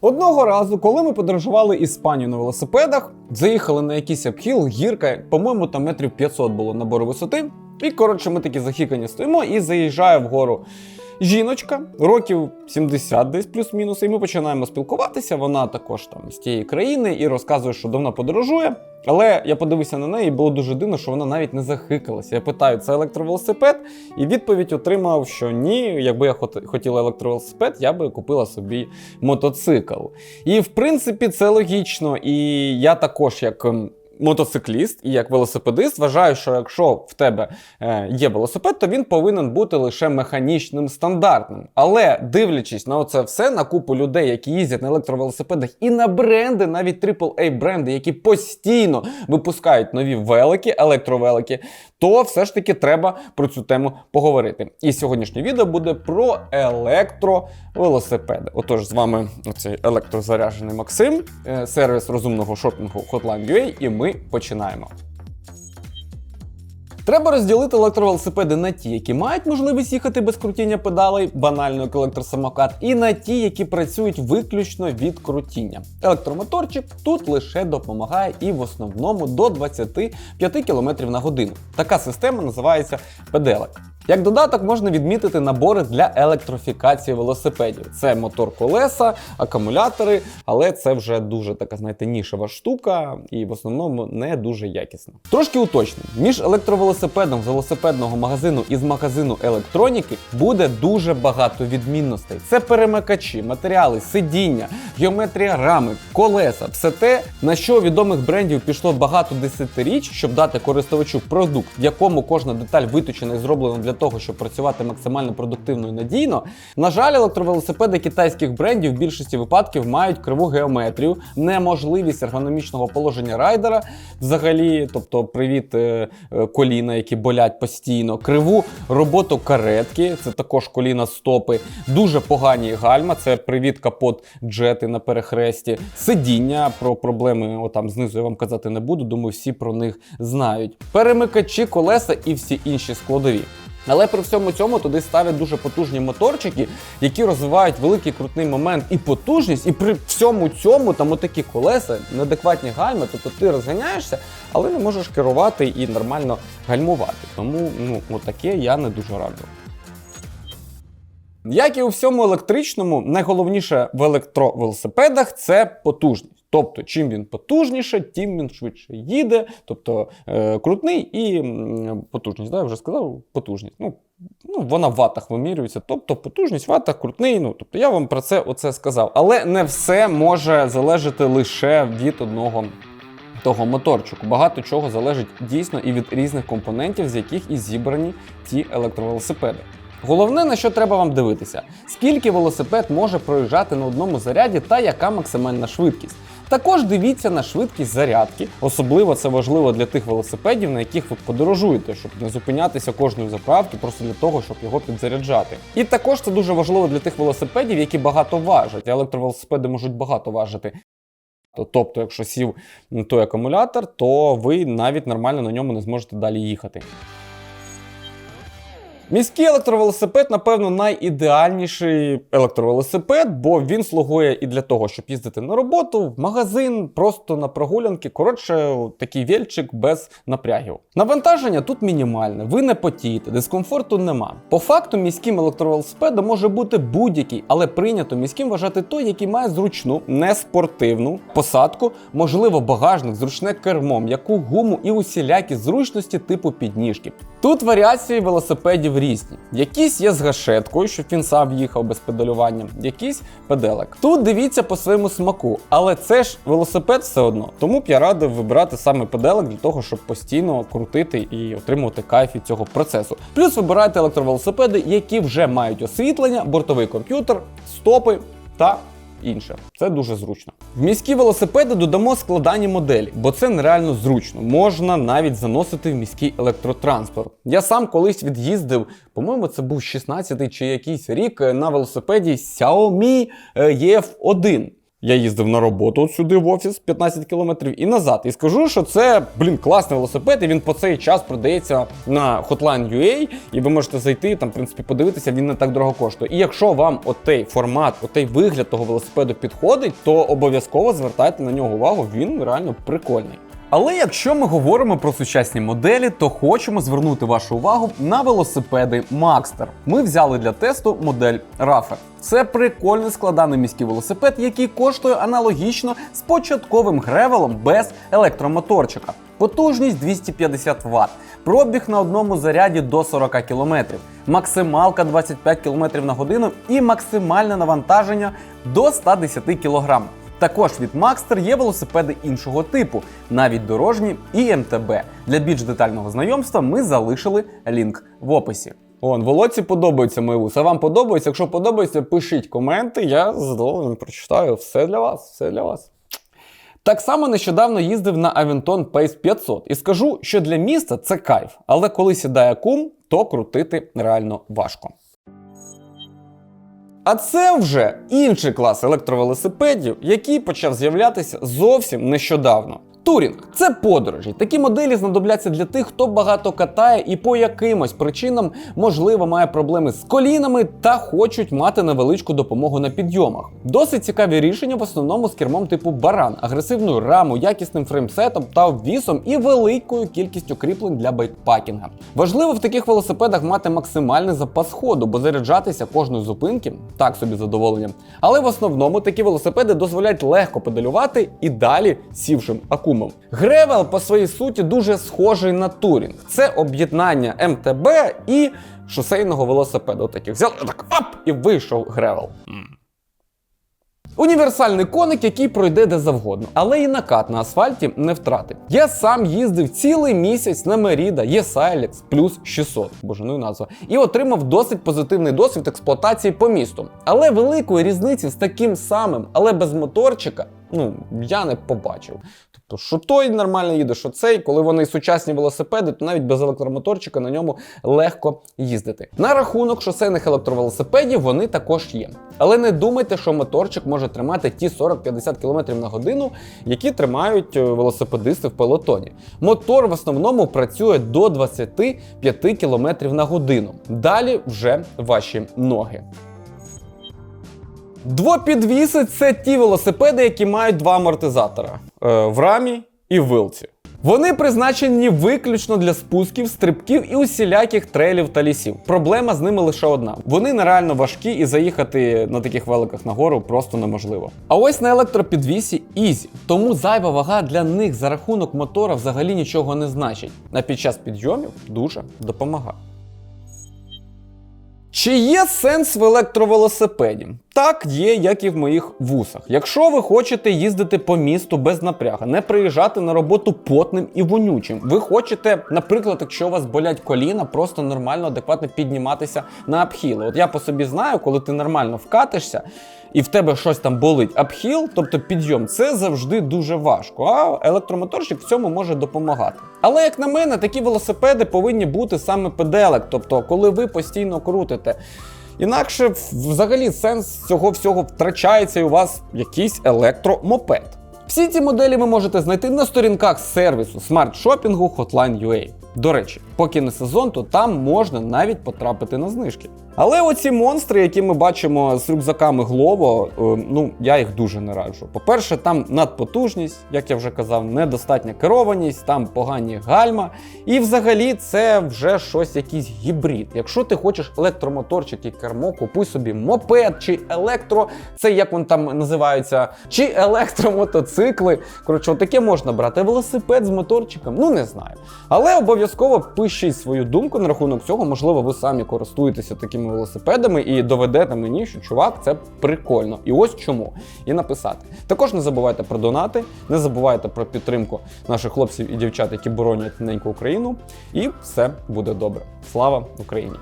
Одного разу, коли ми подорожували Іспанію на велосипедах, заїхали на якийсь обхіл, гірка, по-моєму, там метрів 500 було набору висоти. І коротше, ми такі захікані стоїмо і заїжджає вгору жіночка, років 70 десь плюс-мінус. І ми починаємо спілкуватися. Вона також там з тієї країни і розказує, що давно подорожує. Але я подивився на неї, і було дуже дивно, що вона навіть не захикалася. Я питаю, це електровелосипед? І відповідь отримав, що ні, якби я хот- хотіла електровелосипед, я би купила собі мотоцикл. І в принципі це логічно. І я також, як мотоцикліст і як велосипедист, вважаю, що якщо в тебе е, є велосипед, то він повинен бути лише механічним стандартним. Але дивлячись на оце все, на купу людей, які їздять на електровелосипедах, і на бренди, навіть AAA бренди, які постійно випускають нові велики, електровелики, то все ж таки треба про цю тему поговорити. І сьогоднішнє відео буде про електровелосипеди. Отож, з вами оцей електрозаряджений Максим, е, сервіс розумного шопінгу Hotline.ua, і ми починаємо. Треба розділити електровелосипеди на ті, які мають можливість їхати без крутіння педалей, банально як електросамокат, і на ті, які працюють виключно від крутіння. Електромоторчик тут лише допомагає і в основному до 25 км на годину. Така система називається педелек. Як додаток можна відмітити набори для електрофікації велосипедів. Це мотор колеса, акумулятори, але це вже дуже така, знаєте, нішева штука і в основному не дуже якісна. Трошки уточню, між електровелосипедом з велосипедного магазину і з магазину електроніки буде дуже багато відмінностей. Це перемикачі, матеріали, сидіння, геометрія рами, колеса, все те, на що відомих брендів пішло багато десятиріч, щоб дати користувачу продукт, в якому кожна деталь виточена і зроблена для того, щоб працювати максимально продуктивно і надійно. На жаль, електровелосипеди китайських брендів в більшості випадків мають криву геометрію, неможливість ергономічного положення райдера, взагалі, тобто привіт е, е, коліна, які болять постійно, криву роботу каретки, це також коліна стопи, дуже погані гальма, це привіт капот джети на перехресті, сидіння про проблеми отам знизу я вам казати не буду, думаю, всі про них знають. Перемикачі колеса і всі інші складові. Але при всьому цьому туди ставлять дуже потужні моторчики, які розвивають великий крутний момент і потужність, і при всьому цьому там отакі колеса, неадекватні гальми, тобто ти розганяєшся, але не можеш керувати і нормально гальмувати. Тому ну, отаке я не дуже раджу. Як і у всьому електричному, найголовніше в електровелосипедах це потужність. Тобто, чим він потужніше, тим він швидше їде. Тобто е, крутний і потужність. Да, я вже сказав, потужність. Ну, ну, вона в ватах вимірюється. Тобто потужність ватах, крутний. Ну, тобто я вам про це оце сказав. Але не все може залежати лише від одного того моторчику. Багато чого залежить дійсно і від різних компонентів, з яких і зібрані ті електровелосипеди. Головне, на що треба вам дивитися, скільки велосипед може проїжджати на одному заряді та яка максимальна швидкість. Також дивіться на швидкість зарядки, особливо це важливо для тих велосипедів, на яких ви подорожуєте, щоб не зупинятися кожної заправки просто для того, щоб його підзаряджати. І також це дуже важливо для тих велосипедів, які багато важать. Електровелосипеди можуть багато важити. Тобто, якщо сів той акумулятор, то ви навіть нормально на ньому не зможете далі їхати. Міський електровелосипед, напевно, найідеальніший електровелосипед, бо він слугує і для того, щоб їздити на роботу, в магазин, просто на прогулянки. Коротше, такий вільчик без напрягів. Навантаження тут мінімальне, ви не потієте, дискомфорту нема. По факту, міським електровелосипедом може бути будь-який, але прийнято міським вважати той, який має зручну, не спортивну посадку, можливо, багажник, зручне кермо, м'яку гуму і усілякі зручності типу підніжки. Тут варіації велосипедів різні. Якісь є з гашеткою, щоб він сам їхав без педалювання, якісь педелек. Тут дивіться по своєму смаку, але це ж велосипед все одно. Тому б я радив вибирати саме педелек для того, щоб постійно крутити і отримувати кайф від цього процесу. Плюс вибирайте електровелосипеди, які вже мають освітлення, бортовий комп'ютер, стопи та інше. Це дуже зручно. В міські велосипеди додамо складані моделі, бо це нереально зручно. Можна навіть заносити в міський електротранспорт. Я сам колись від'їздив, по-моєму, це був 16-й чи якийсь рік е, на велосипеді Xiaomi е, EF1. Я їздив на роботу от сюди в офіс 15 кілометрів і назад. І скажу, що це, блін, класний велосипед, і він по цей час продається на Hotline.ua, і ви можете зайти там, в принципі, подивитися, він не так дорого коштує. І якщо вам отей формат, отей вигляд того велосипеду підходить, то обов'язково звертайте на нього увагу, він реально прикольний. Але якщо ми говоримо про сучасні моделі, то хочемо звернути вашу увагу на велосипеди Maxter. Ми взяли для тесту модель Raffer. Це прикольний складаний міський велосипед, який коштує аналогічно з початковим гревелом без електромоторчика. Потужність 250 Вт, пробіг на одному заряді до 40 км, максималка 25 км на годину і максимальне навантаження до 110 кг. Також від Maxter є велосипеди іншого типу, навіть дорожні і МТБ. Для більш детального знайомства ми залишили лінк в описі. Он, Володці подобається мої вуса. Вам подобається? Якщо подобається, пишіть коменти, я з прочитаю. Все для вас, все для вас. Так само нещодавно їздив на Aventon Pace 500 і скажу, що для міста це кайф, але коли сідає кум, то крутити реально важко. А це вже інший клас електровелосипедів, який почав з'являтися зовсім нещодавно. Турінг це подорожі. Такі моделі знадобляться для тих, хто багато катає і по якимось причинам, можливо, має проблеми з колінами та хочуть мати невеличку допомогу на підйомах. Досить цікаві рішення в основному з кермом типу баран, агресивною рамою, якісним фреймсетом та обвісом і великою кількістю кріплень для байкпакінга. Важливо в таких велосипедах мати максимальний запас ходу, бо заряджатися кожної зупинки так собі задоволенням. Але в основному такі велосипеди дозволяють легко педалювати і далі сівшим акумом. Гревел по своїй суті дуже схожий на турінг. Це об'єднання МТБ і шосейного велосипеду. Таких взяли так оп, і вийшов гревел. Універсальний коник, який пройде де завгодно, але і накат на асфальті не втратив. Я сам їздив цілий місяць на Merida E-Silex плюс 600, боже, назва, і отримав досить позитивний досвід експлуатації по місту. Але великої різниці з таким самим, але без моторчика, ну я не побачив. Тобто, що той нормально їде, що цей, коли вони сучасні велосипеди, то навіть без електромоторчика на ньому легко їздити. На рахунок шосейних електровелосипедів вони також є. Але не думайте, що моторчик може тримати ті 40-50 км на годину, які тримають е, велосипедисти в пелотоні. Мотор в основному працює до 25 км на годину. Далі вже ваші ноги. Двопідвіси це ті велосипеди, які мають два амортизатора е, в рамі і в вилці. Вони призначені виключно для спусків, стрибків і усіляких трейлів та лісів. Проблема з ними лише одна: вони нереально важкі і заїхати на таких великах нагору просто неможливо. А ось на електропідвісі ізі, тому зайва вага для них за рахунок мотора взагалі нічого не значить. А під час підйомів дуже допомагає. Чи є сенс в електровелосипеді? Так, є, як і в моїх вусах. Якщо ви хочете їздити по місту без напряга, не приїжджати на роботу потним і вонючим. Ви хочете, наприклад, якщо у вас болять коліна, просто нормально, адекватно підніматися на апхіли. От я по собі знаю, коли ти нормально вкатишся і в тебе щось там болить апхіл, тобто підйом, це завжди дуже важко. А електромоторчик в цьому може допомагати. Але як на мене, такі велосипеди повинні бути саме педелек, тобто, коли ви постійно крутите. Інакше взагалі сенс цього всього втрачається і у вас якийсь електромопед. Всі ці моделі ви можете знайти на сторінках сервісу смарт-шопінгу Hotline.ua. До речі, поки не сезон, то там можна навіть потрапити на знижки. Але оці монстри, які ми бачимо з рюкзаками Glovo, е, ну я їх дуже не раджу. По-перше, там надпотужність, як я вже казав, недостатня керованість, там погані гальма. І взагалі це вже щось якийсь гібрид. Якщо ти хочеш електромоторчик і кермо, купуй собі мопед чи електро, це як вони там називаються, чи електромотоцикли. Коротше, таке можна брати. Велосипед з моторчиком, ну не знаю. Але обов'язково пишіть свою думку на рахунок цього. Можливо, ви самі користуєтеся такими велосипедами і доведете мені, що чувак, це прикольно. І ось чому. І написати. Також не забувайте про донати, не забувайте про підтримку наших хлопців і дівчат, які боронять неньку Україну. І все буде добре. Слава Україні!